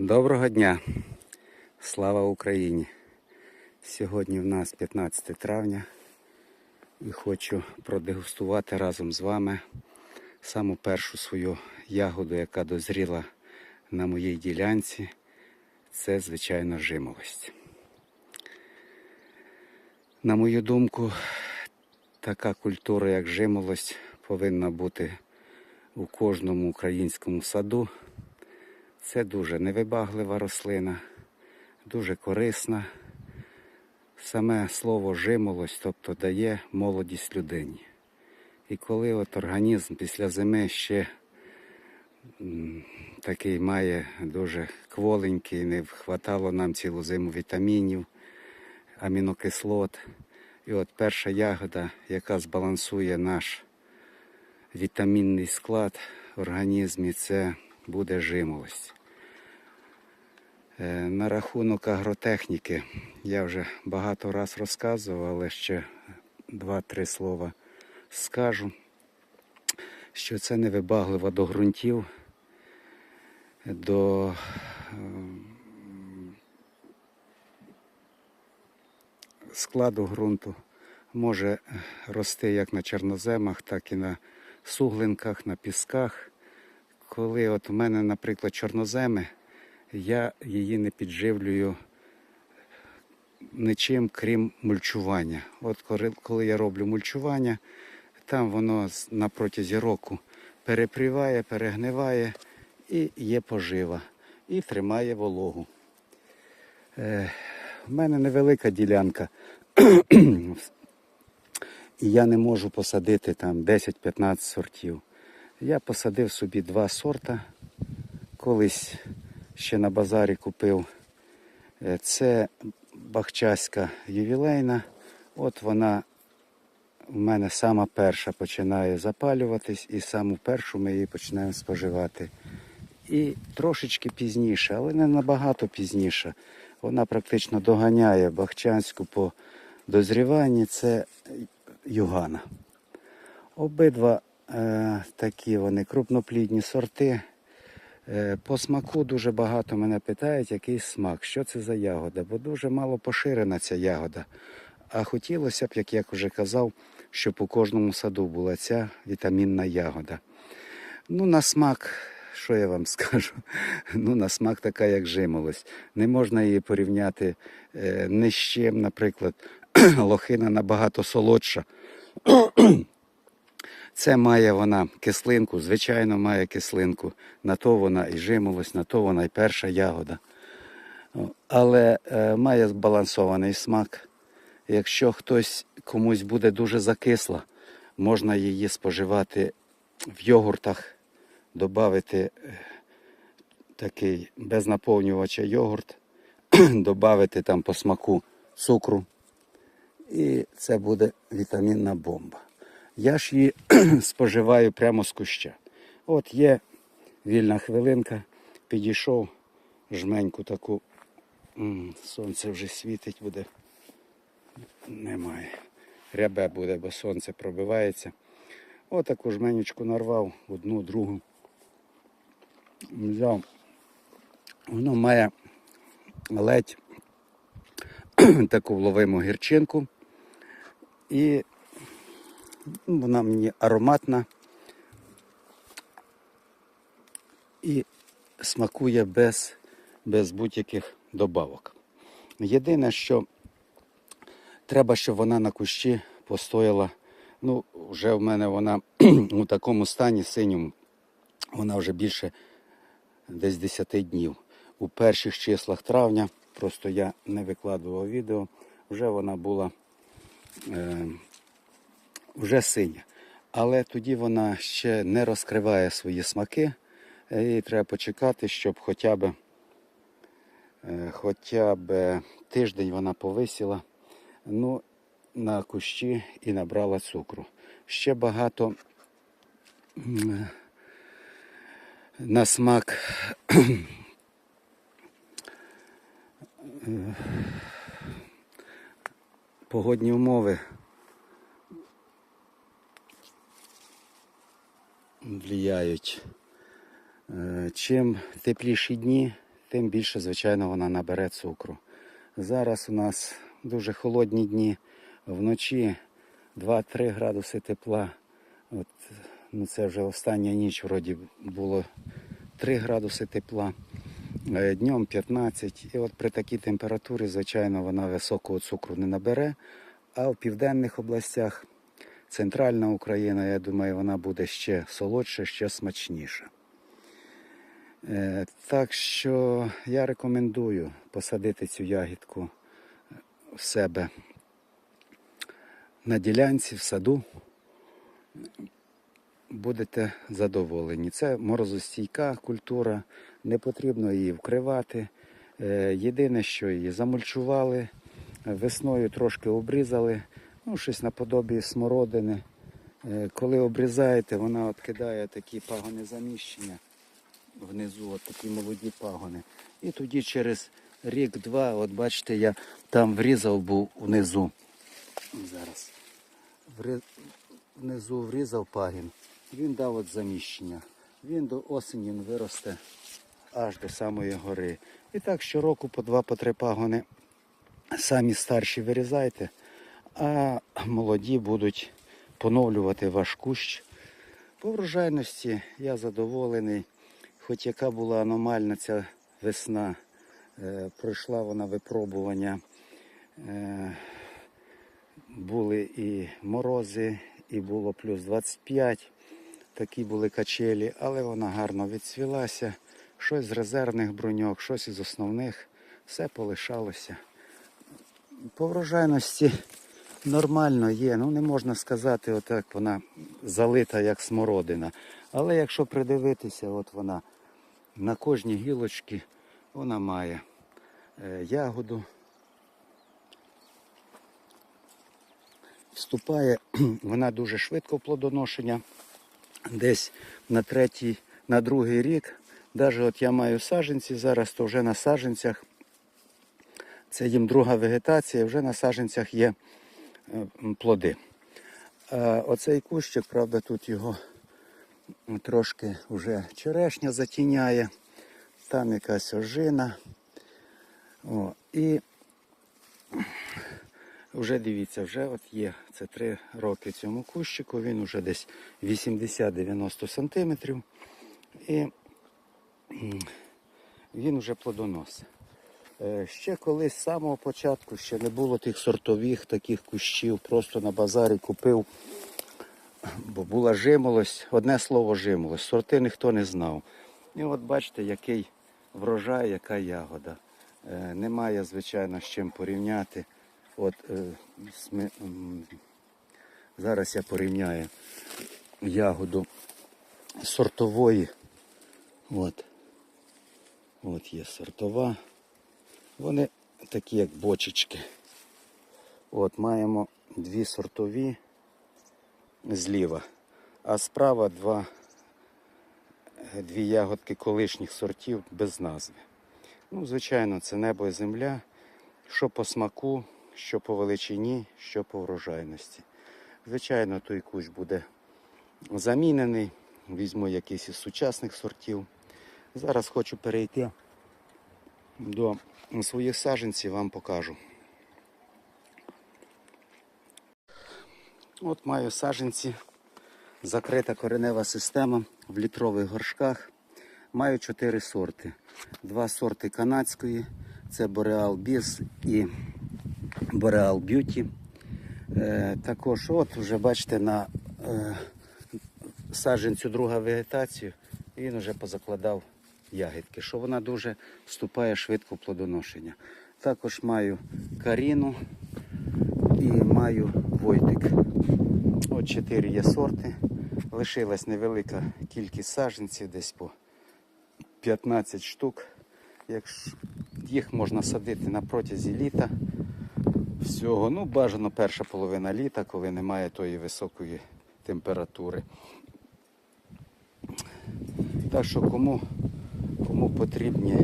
Доброго дня! Слава Україні! Сьогодні в нас 15 травня і хочу продегустувати разом з вами саму першу свою ягоду, яка дозріла на моїй ділянці. Це, звичайно, жимолость. На мою думку, така культура, як жимолость, повинна бути у кожному українському саду. Це дуже невибаглива рослина, дуже корисна. Саме слово жимолость, тобто дає молодість людині. І коли от організм після зими ще такий має дуже кволенький, не вхватало нам цілу зиму вітамінів, амінокислот. І от перша ягода, яка збалансує наш вітамінний склад в організмі, це буде жимолость. Е, На рахунок агротехніки я вже багато раз розказував, але ще два-три слова скажу, що це невибагливо до ґрунтів, до ем, складу ґрунту. Може рости як на чорноземах, так і на суглинках, на пісках. Коли от у мене, наприклад, чорноземи, я її не підживлюю нічим, крім мульчування. От коли- я роблю мульчування, там воно на протязі року перепріває, перегниває і є пожива, і тримає вологу. Е, в мене невелика ділянка, і я не можу посадити там 10-15 сортів. Я посадив собі два сорта. Колись ще на базарі купив. Е, Це бахчаська ювілейна. От вона у мене сама перша починає запалюватись, і саму першу ми її починаємо споживати. І трошечки пізніше, але не набагато пізніше. Вона практично доганяє бахчанську по дозріванні. Це югана. Обидва е, такі вони крупноплідні сорти. Е, по смаку дуже багато мене питають, який смак, що це за ягода, бо дуже мало поширена ця ягода. А хотілося б, як я вже казав, щоб у кожному саду була ця вітамінна ягода. Ну, на смак, що я вам скажу? Ну, на смак така, як жимолость. Не можна її порівняти е, ні з чим, наприклад, лохина набагато солодша. Це має вона кислинку, звичайно, має кислинку. На то вона і жимолость, на то вона і перша ягода. Але е, має збалансований смак. Якщо хтось комусь буде дуже закисла, можна її споживати в йогуртах, додати такий без наповнювача йогурт, додати там по смаку цукру. І це буде вітамінна бомба. Я ж її споживаю прямо з куща. От є вільна хвилинка, підійшов жменьку таку. Сонце вже світить буде. Немає. Рябе буде, бо сонце пробивається. Отаку жменючку нарвав, одну, другу. Взяв. Воно має ледь таку вловиму гірчинку. І Вона мені ароматна і смакує без, без будь-яких добавок. Єдине, що треба, щоб вона на кущі постояла. Ну, вже в мене вона у такому стані синьому, вона вже більше десь 10 днів. У перших числах травня, просто я не викладував відео, вже вона була. Е, вже синя. Але тоді вона ще не розкриває свої смаки. І треба почекати, щоб хоча б, е, хоча б тиждень вона повисіла ну, на кущі і набрала цукру. Ще багато на смак е, погодні умови. Влияють. Е, Чим тепліші дні, тим більше, звичайно, вона набере цукру. Зараз у нас дуже холодні дні, вночі 2-3 градуси тепла. От, ну це вже остання ніч вроді було 3 градуси тепла, е, днем 15. І от при такій температурі, звичайно, вона високого цукру не набере. А в південних областях, центральна Україна, я думаю, вона буде ще солодша, ще смачніша. Е, Так що я рекомендую посадити цю ягідку в себе на ділянці, в саду. Будете задоволені. Це морозостійка культура, не потрібно її вкривати. Е, Єдине, що її замульчували, весною трошки обрізали, ну, щось наподобі смородини. Е, Коли обрізаєте, вона от кидає такі пагони заміщення внизу, от такі молоді пагони. І тоді через рік-два, от бачите, я там врізав був внизу. Зараз. Внизу врізав пагін. Він дав от заміщення. Він до осені виросте аж до самої гори. І так щороку по два, по три пагони самі старші вирізайте, а молоді будуть поновлювати ваш кущ. По врожайності я задоволений. Хоч яка була аномальна ця весна, е, пройшла вона випробування. Е, були і морози, і було плюс 25. Такі були качелі, але вона гарно відцвілася. Щось з резервних бруньок, щось із основних, все полишалося. По врожайності нормально є. Ну не можна сказати, отак вона залита як смородина. Але якщо придивитися, от вона на кожній гілочці вона має е, ягоду. Вступає вона дуже швидко в плодоношення. Десь на третій, на другий рік. Навіть от я маю саджанці зараз, то вже на саджанцях. Це їм друга вегетація, вже на саджанцях є плоди. Оцей кущик, правда, тут його трошки вже черешня затіняє, там якась ожина. О, і вже дивіться, вже от є це 3 роки цьому кущику, він вже десь 80-90 сантиметрів. І він вже плодоносить. Е, Ще колись з самого початку ще не було тих сортових таких кущів, просто на базарі купив, бо була жимолость, одне слово жимолость, сорти ніхто не знав. І от бачите, який врожай, яка ягода. Е, Немає, звичайно, з чим порівняти. От е, зараз я порівняю ягоду сортової. От. От є сортова. Вони такі, як бочечки. От маємо дві сортові зліва, а справа два, дві ягодки колишніх сортів без назви. Ну, звичайно, це небо і земля, що по смаку, що по величині, що по врожайності. Звичайно, той кущ буде замінений. Візьму якийсь із сучасних сортів. Зараз хочу перейти до своїх саджанців, вам покажу. От маю саджанці, закрита коренева система в літрових горшках. Маю чотири сорти. Два сорти канадської, це Boreal Biz і Boreal Beauty. Е, також, от вже бачите, на е, саджанцю друга вегетацію, він вже позакладав ягідки, що вона дуже вступає швидко в плодоношення. Також маю каріну і маю войтик. От чотири є сорти. Лишилась невелика кількість саджанців, десь по 15 штук. Їх можна садити на протязі літа всього. Ну, бажано перша половина літа, коли немає тої високої температури. Так що кому, кому потрібні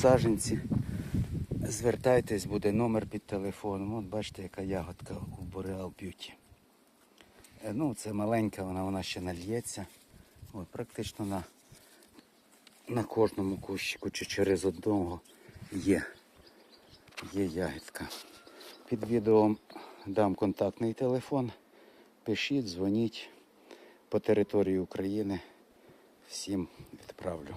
саджанці, звертайтесь, буде номер під телефоном. От бачите, яка ягодка у Boreal Beauty. Е, Ну, це маленька, вона, вона ще нальється. От, практично на на кожному кущику чи через одного є, є ягідка. Під відео дам контактний телефон. Пишіть, дзвоніть по території України. Всім відправлю.